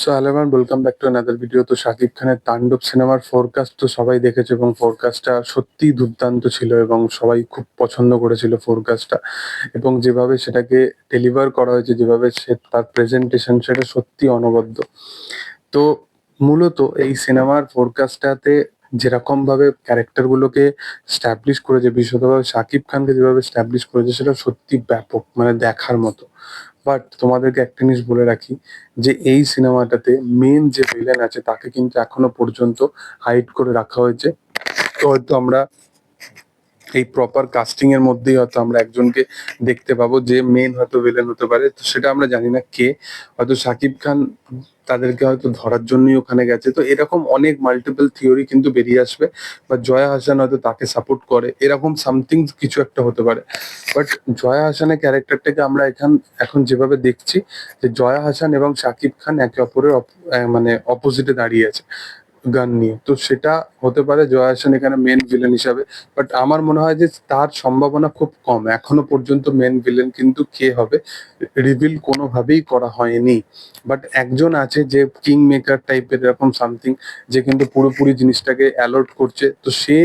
So everyone welcome back to another video তো শাকিব খানের তাণ্ডব সিনেমার ফোরকাস্ট তো সবাই দেখেছে এবং ফোরকাস্টটা সত্যিই দুর্দান্ত ছিল এবং সবাই খুব পছন্দ করেছিল ফোরকাস্টটা এবং যেভাবে সেটাকে ডেলিভার করা হয়েছে, যেভাবে সে তার প্রেজেন্টেশন সেটা সত্যি অনবদ্য। তো মূলত এই সিনেমার ফোরকাস্টটাতে যেরকম ভাবে ক্যারেক্টার গুলোকে স্ট্যাবলিশ করেছে বিশেষতভাবে শাকিব খানকে যেভাবে স্ট্যাবলিশ করেছে, সেটা সত্যি ব্যাপক মানে দেখার মতো। বাট তোমাদেরকে একটা জিনিস বলে রাখি যে এই সিনেমাটাতে মেন যে ভিলেন আছে তাকে কিন্তু এখনও পর্যন্ত হাইড করে রাখা হয়েছে। তো হয়তো আমরা এই প্রপার কাস্টিং এর মধ্যেই হয়তো আমরা একজনকে দেখতে পাবো, যে মেন হয়তো ভিলেন হতে পারে। তো সেটা আমরা জানি না কে। হয়তো শাকিব খান তাদেরকে হয়তো ধরার জন্যই ওখানে গেছে। তো এরকম অনেক মাল্টিপল থিওরি কিন্তু বেরিয়ে আসবে। বা জয়া হাসান হয়তো তাকে সাপোর্ট করে। এরকম সামথিং কিছু একটা হতে পারে। বাট জয়া হাসানের ক্যারেক্টারটাকে আমরা এখান, এখন যেভাবে দেখছি, যে জয়া হাসান এবং শাকিব খান একে অপরের অপ- মানে অপোজিটে দাঁড়িয়ে আছে। গান নিয়ে। তো সেটা হতে পারে জয়া হাসান এখানে মেন ভিলেন হিসাবে বাট আমার মনে হয় যে তার সম্ভাবনা খুব কম। এখনও পর্যন্ত মেন ভিলেন কিন্তু কে হবে রিভিল কোনোভাবেই করা হয়নি। বাট একজন আছে যে কিং মেকার টাইপের এরকম সামথিং যে কিন্তু পুরোপুরি জিনিসটাকে অ্যালার্ট করছে। তো সে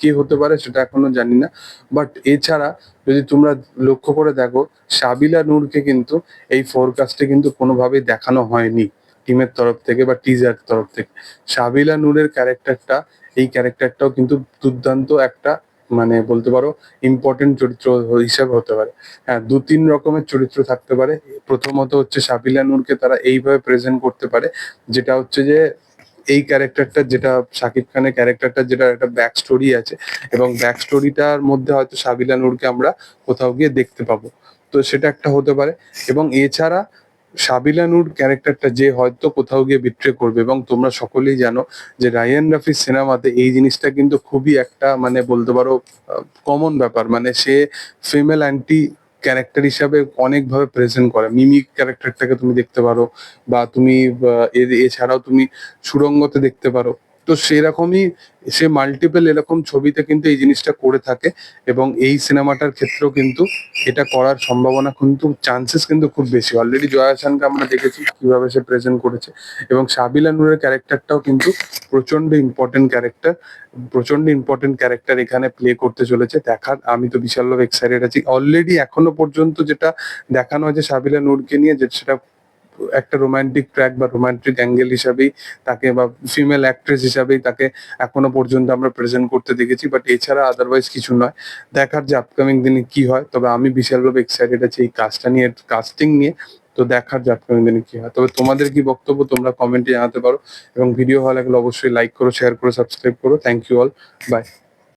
কে হতে পারে সেটা এখনও জানি না। বাট এছাড়া যদি তোমরা লক্ষ্য করে দেখো, সাবিলা নূরকে কিন্তু এই ফোরকাস্টে কিন্তু কোনোভাবেই দেখানো হয়নি। টিমের তরফ থেকে বা টিজার তরফ থেকে। সাবিলা নূরের ক্যারেক্টারটা, এই ক্যারেক্টারটাও কিন্তু দুর্দান্ত একটা মানে বলতে পারো ইম্পর্টেন্ট চরিত্র হিসাবে হতে পারে। হ্যাঁ দু তিন রকমের চরিত্র থাকতে পারে। প্রথমত হচ্ছে সাবিলা নূরকে তারা এইভাবে প্রেজেন্ট করতে পারে, যেটা হচ্ছে যে, এই ক্যারেক্টারটা যেটা শাকিব খানের ক্যারেক্টারটা যেটা একটা ব্যাক স্টোরি আছে এবং ব্যাক স্টোরিটার মধ্যে হয়তো সাবিলা নূরকে আমরা কোথাও গিয়ে দেখতে পাবো। তো সেটা একটা হতে পারে এবং এছাড়া সাবিলা নূর ক্যারেক্টারটা যে হয়তো কোথাও গিয়ে বিট্রে করবে এবং তোমরা সকলেই জানো যে রায়ান রাফির সিনেমাতে এই জিনিসটা কিন্তু খুবই একটা মানে বলতে পারো কমন ব্যাপার। মানে সে ফিমেল অ্যান্টি ক্যারেক্টার হিসাবে অনেকভাবে প্রেজেন্ট করে। মিমিক ক্যারেক্টারটাকে তুমি দেখতে পারো বা তুমি এছাড়াও তুমি সুরঙ্গতে দেখতে পারো। তো সেরকমই সে মাল্টিপল এরকম ছবিতে কিন্তু এই জিনিসটা করে থাকে এবং এই সিনেমাটার ক্ষেত্রেও কিন্তু এটা করার সম্ভাবনা কিন্তু চান্সেস কিন্তু খুব বেশি। অলরেডি জয়া হাসানকে আমরা দেখেছি কীভাবে সে প্রেজেন্ট করেছে এবং সাবিলা নুরের ক্যারেক্টারটাও কিন্তু প্রচণ্ড ইম্পর্টেন্ট ক্যারেক্টার প্রচণ্ড ইম্পর্টেন্ট ক্যারেক্টার এখানে প্লে করতে চলেছে। দেখার, আমি তো বিশালভাবে এক্সাইটেড আছি। অলরেডি এখনও পর্যন্ত যেটা দেখানো হয়েছে সাবিলা নূরকে নিয়ে, যে সেটা একটা রোমান্টিক ট্র্যাক বা রোমান্টিক অ্যাঙ্গেল হিসাবেই তাকে বা ফিমেল অ্যাক্ট্রেস হিসাবেই তাকে এখনও পর্যন্ত আমরা প্রেজেন্ট করতে দেখেছি বাট এছাড়া আদারওয়াইজ কিছু নয়। দেখার যে আপকামিং দিনে কি হয়, তবে আমি বিশালভাবে এক্সাইটেড আছি এই কাজটা নিয়ে কাস্টিং নিয়ে, তো দেখার যে আপকামিং দিনে কি হয়। তবে তোমাদের কি বক্তব্য তোমরা কমেন্টে জানাতে পারো, এবং ভিডিও ভালো লাগলে অবশ্যই লাইক করো শেয়ার করো সাবস্ক্রাইব করো। Thank you all by